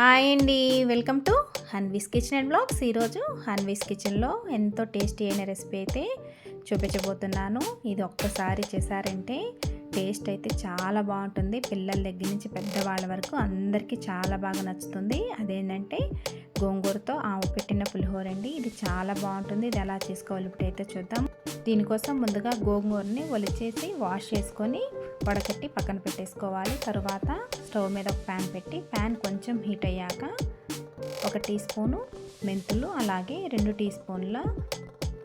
Hi అండి. Welcome to Hanvi's kitchen and blogs. ఈరోజు హన్వీస్ కిచెన్లో ఎంతో టేస్టీ అయిన రెసిపీ అయితే చూపించబోతున్నాను. ఇది ఒక్కసారి చేశారంటే టేస్ట్ అయితే చాలా బాగుంటుంది. పిల్లల దగ్గర నుంచి పెద్దవాళ్ళ వరకు అందరికీ చాలా బాగా నచ్చుతుంది. అదేంటంటే గోంగూరతో ఆవు పెట్టిన పులిహోర అండి. ఇది చాలా బాగుంటుంది. ఇది ఎలా చేసుకోవాలి ఇప్పుడైతే చూద్దాం. దీనికోసం ముందుగా గోంగూరని ఒలిచేసి వాష్ చేసుకొని వడకట్టి పక్కన పెట్టేసుకోవాలి. తర్వాత స్టవ్ మీద ఒక ప్యాన్ పెట్టి ప్యాన్ కొంచెం హీట్ అయ్యాక ఒక టీ స్పూను మెంతులు అలాగే రెండు టీ స్పూన్ల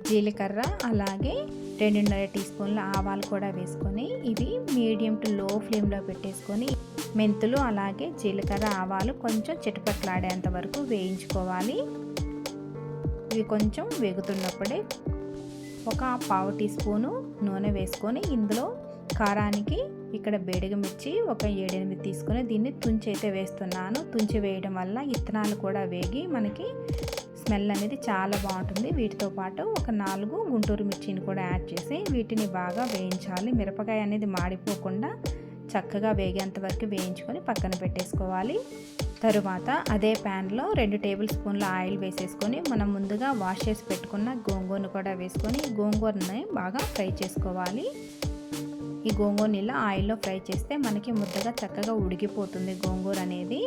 జీలకర్ర అలాగే రెండున్నర టీ స్పూన్ల ఆవాలు కూడా వేసుకొని ఇవి మీడియం టు లో ఫ్లేమ్లో పెట్టేసుకొని మెంతులు అలాగే జీలకర్ర ఆవాలు కొంచెం చిటపట్లాడేంత వరకు వేయించుకోవాలి. ఇవి కొంచెం వేగుతున్నప్పుడే ఒక పావు టీ స్పూను నూనె వేసుకొని ఇందులో కారానికి ఇక్కడ బేడిగ మిర్చి ఒక ఏడెనిమిది తీసుకొని దీన్ని తుంచి అయితే వేస్తున్నాను. తుంచి వేయడం వల్ల ఇత్తనాలు కూడా వేగి మనకి స్మెల్ అనేది చాలా బాగుంటుంది. వీటితో పాటు ఒక నాలుగు గుంటూరు మిర్చిని కూడా యాడ్ చేసి వీటిని బాగా వేయించాలి. మిరపకాయ అనేది మాడిపోకుండా చక్కగా వేగేంత వరకు వేయించుకొని పక్కన పెట్టేసుకోవాలి. తరువాత అదే ప్యాన్లో రెండు టేబుల్ స్పూన్ల ఆయిల్ వేసేసుకొని మనం ముందుగా వాష్ చేసి పెట్టుకున్న గోంగూరను కూడా వేసుకొని గోంగూరని బాగా ఫ్రై చేసుకోవాలి. ఈ గోంగూర నీళ్ళ ఆయిల్లో ఫ్రై చేస్తే మనకి ముద్దగా చక్కగా ఉడికిపోతుంది గోంగూర అనేది.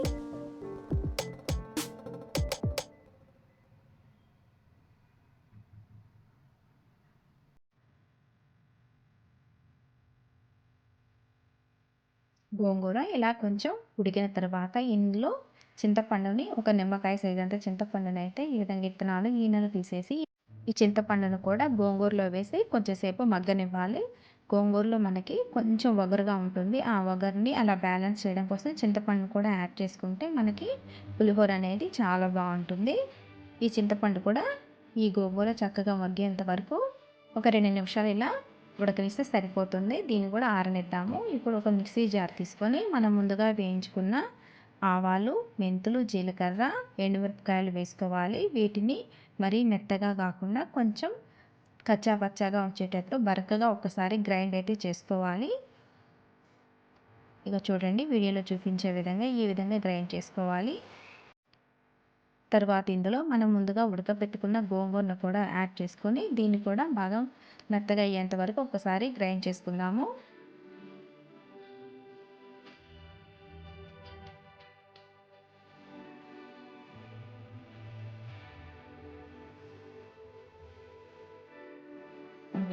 గోంగూర ఇలా కొంచెం ఉడికిన తర్వాత ఇందులో చింతపండుని ఒక నిమ్మకాయ సైజ్ చింతపండుని అయితే ఈ విధంగా ఇత్తనాలు ఈనెలు తీసేసి ఈ చింతపండును కూడా గోంగూరలో వేసి కొంచెంసేపు మగ్గనివ్వాలి. గోంగూరలో మనకి కొంచెం వగరుగా ఉంటుంది. ఆ వగరుని అలా బ్యాలెన్స్ చేయడం కోసం చింతపండు కూడా యాడ్ చేసుకుంటే మనకి పులిహోర అనేది చాలా బాగుంటుంది. ఈ చింతపండు కూడా ఈ గోంగూర చక్కగా మగ్గేంత వరకు ఒక రెండు నిమిషాలు ఇలా ఉడకనిస్తే సరిపోతుంది. దీన్ని కూడా ఆరనిద్దాము. ఇప్పుడు ఒక మిక్సీ జార్ తీసుకొని మనం ముందుగా వేయించుకున్న ఆవాలు మెంతులు జీలకర్ర ఎండుమిరపకాయలు వేసుకోవాలి. వీటిని మరీ మెత్తగా కాకుండా కొంచెం కచ్చా వచ్చేటట్లు వచ్చేటట్టు బరకగా ఒకసారి గ్రైండ్ అయితే చేసుకోవాలి. ఇక చూడండి వీడియోలో చూపించే విధంగా ఈ విధంగా గ్రైండ్ చేసుకోవాలి. తర్వాత ఇందులో మనం ముందుగా ఉడకబెట్టుకున్న గోంగూరను కూడా యాడ్ చేసుకొని దీన్ని కూడా బాగా మెత్తగా అయ్యేంత వరకు ఒకసారి గ్రైండ్ చేసుకుందాము.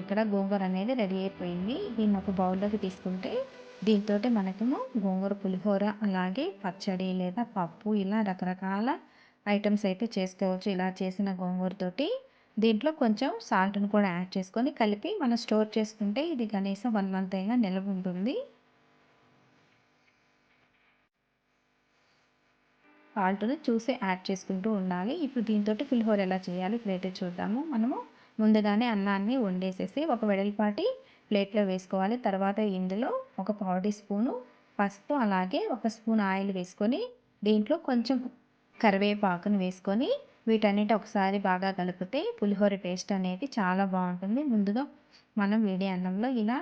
ఇక్కడ గోంగూర అనేది రెడీ అయిపోయింది. దీన్ని ఒక బౌల్లోకి తీసుకుంటే దీంతో మనకేమో గోంగూర పులిహోర అలాగే పచ్చడి లేదా పప్పు ఇలా రకరకాల ఐటమ్స్ అయితే చేసుకోవచ్చు. ఇలా చేసిన గోంగూరతోటి దీంట్లో కొంచెం సాల్ట్ని కూడా యాడ్ చేసుకొని కలిపి మనం స్టోర్ చేసుకుంటే ఇది కనీసం వన్ మంత్ అయినా నిల్వ ఉంటుంది. సాల్ట్ని చూసి యాడ్ చేసుకుంటూ ఉండాలి. ఇప్పుడు దీంతో పులిహోర ఎలా చేయాలి ఇప్పుడైతే చూద్దాము. మనము ముందుగానే అన్నాన్ని వండేసేసి ఒక వెడల్పాటి ప్లేట్లో వేసుకోవాలి. తర్వాత ఇందులో ఒక పావు స్పూను పసుపు అలాగే ఒక స్పూన్ ఆయిల్ వేసుకొని దీంట్లో కొంచెం కరివేపాకును వేసుకొని వీటన్నిటి ఒకసారి బాగా కలిపితే పులిహోర టేస్ట్ అనేది చాలా బాగుంటుంది. ముందుగా మనం వేడి అన్నంలో ఇలా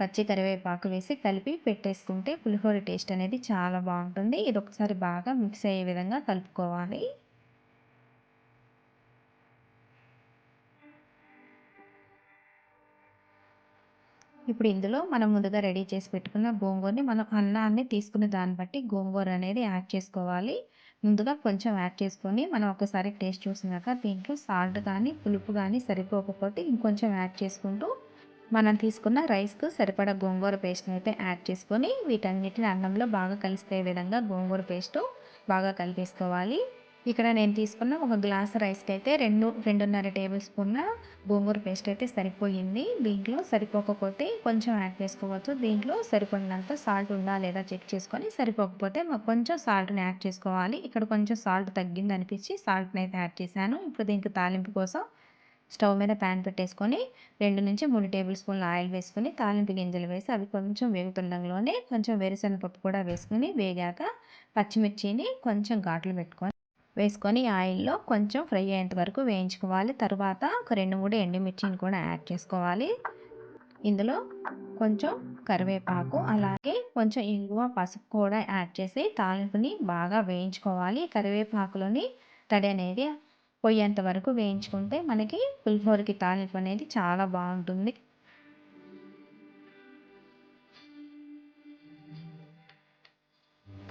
పచ్చి కరివేపాకు వేసి కలిపి పెట్టేసుకుంటే పులిహోర టేస్ట్ అనేది చాలా బాగుంటుంది. ఇది ఒకసారి బాగా మిక్స్ అయ్యే విధంగా కలుపుకోవాలి. ఇప్పుడు ఇందులో మనం ముందుగా రెడీ చేసి పెట్టుకున్న గోంగూరని మనం అన్నాన్ని తీసుకున్న దాన్ని బట్టి గోంగూర అనేది యాడ్ చేసుకోవాలి. ముందుగా కొంచెం యాడ్ చేసుకొని మనం ఒకసారి టేస్ట్ చూసినాక దీంట్లో సాల్ట్ కానీ పులుపు కానీ సరిపోకపోతే ఇంకొంచెం యాడ్ చేసుకుంటూ మనం తీసుకున్న రైస్కు సరిపడా గోంగూర పేస్ట్ని అయితే యాడ్ చేసుకొని వీటన్నిటిని అన్నంలో బాగా కలిసిపోయే విధంగా గోంగూర పేస్టు బాగా కలిపేసుకోవాలి. ఇక్కడ నేను తీసుకున్న ఒక గ్లాస్ రైస్కి అయితే రెండు రెండున్నర టేబుల్ స్పూన్ల గోంగూర పేస్ట్ అయితే సరిపోయింది. దీంట్లో సరిపోకపోతే కొంచెం యాడ్ చేసుకోవచ్చు. దీంట్లో సరిపడినంత సాల్ట్ ఉందా లేదా చెక్ చేసుకొని సరిపోకపోతే కొంచెం సాల్ట్ని యాడ్ చేసుకోవాలి. ఇక్కడ కొంచెం సాల్ట్ తగ్గింది అనిపించి సాల్ట్ని అయితే యాడ్ చేశాను. ఇప్పుడు దీనికి తాలింపు కోసం స్టవ్ మీద ప్యాన్ పెట్టేసుకొని రెండు నుంచి మూడు టేబుల్ స్పూన్ల ఆయిల్ వేసుకొని తాలింపు గింజలు వేసి అవి కొంచెం వేగుతుండగానే కొంచెం వేరుశనగపప్పు కూడా వేసుకుని వేగాక పచ్చిమిర్చిని కొంచెం ఘాట్లు పెట్టుకొని వేసుకొని ఆయిల్లో కొంచెం ఫ్రై అయ్యేంత వరకు వేయించుకోవాలి. తర్వాత ఒక రెండు మూడు ఎండుమిర్చిని కూడా యాడ్ చేసుకోవాలి. ఇందులో కొంచెం కరివేపాకు అలాగే కొంచెం ఇంగువ పసుపు కూడా యాడ్ చేసి తాలింపుని బాగా వేయించుకోవాలి. కరివేపాకులోని తడి అనేది పొయ్యేంత వరకు వేయించుకుంటే మనకి పులిహోరకి తాలింపు అనేది చాలా బాగుంటుంది.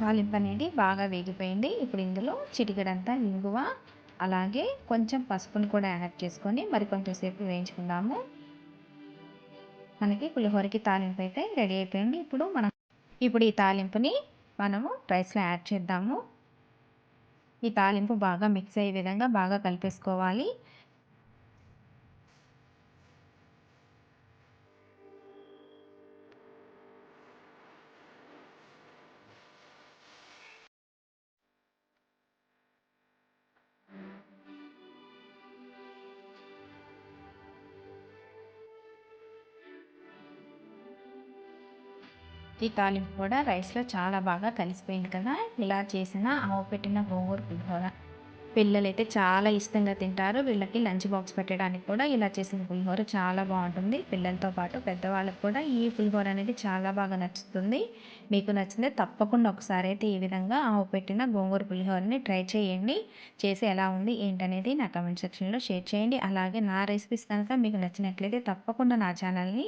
తాలింపు అనేది బాగా వేగిపోయింది. ఇప్పుడు ఇందులో చిటికెడంతా ఇంగువ అలాగే కొంచెం పసుపును కూడా యాడ్ చేసుకొని మరి కొంచెం సేపు వేయించుకుందాము. మనకి పులిహోరకి తాలింపు అయితే రెడీ అయిపోయింది. ఇప్పుడు మనం ఇప్పుడు ఈ తాలింపుని మనము రైస్లో యాడ్ చేద్దాము. ఈ తాలింపు బాగా మిక్స్ అయ్యే విధంగా బాగా కలిపేసుకోవాలి. ఈ తాలింపు కూడా రైస్లో చాలా బాగా కలిసిపోయింది కదా? ఇలా చేసిన ఆవు పెట్టిన గోంగూర పులిహోర. పిల్లలు అయితే చాలా ఇష్టంగా తింటారు. వీళ్ళకి లంచ్ బాక్స్ పెట్టడానికి కూడా ఇలా చేసిన పులిహోర చాలా బాగుంటుంది. పిల్లలతో పాటు పెద్దవాళ్ళకి కూడా ఈ పులిహోర అనేది చాలా బాగా నచ్చుతుంది. మీకు నచ్చితే తప్పకుండా ఒకసారి అయితే ఈ విధంగా ఆవు పెట్టిన గోంగూర పులిహోరని ట్రై చేయండి. చేసి ఎలా ఉంది ఏంటనేది నా కమెంట్ సెక్షన్లో షేర్ చేయండి. అలాగే నా రెసిపీస్ కనుక మీకు నచ్చినట్లయితే తప్పకుండా నా ఛానల్ని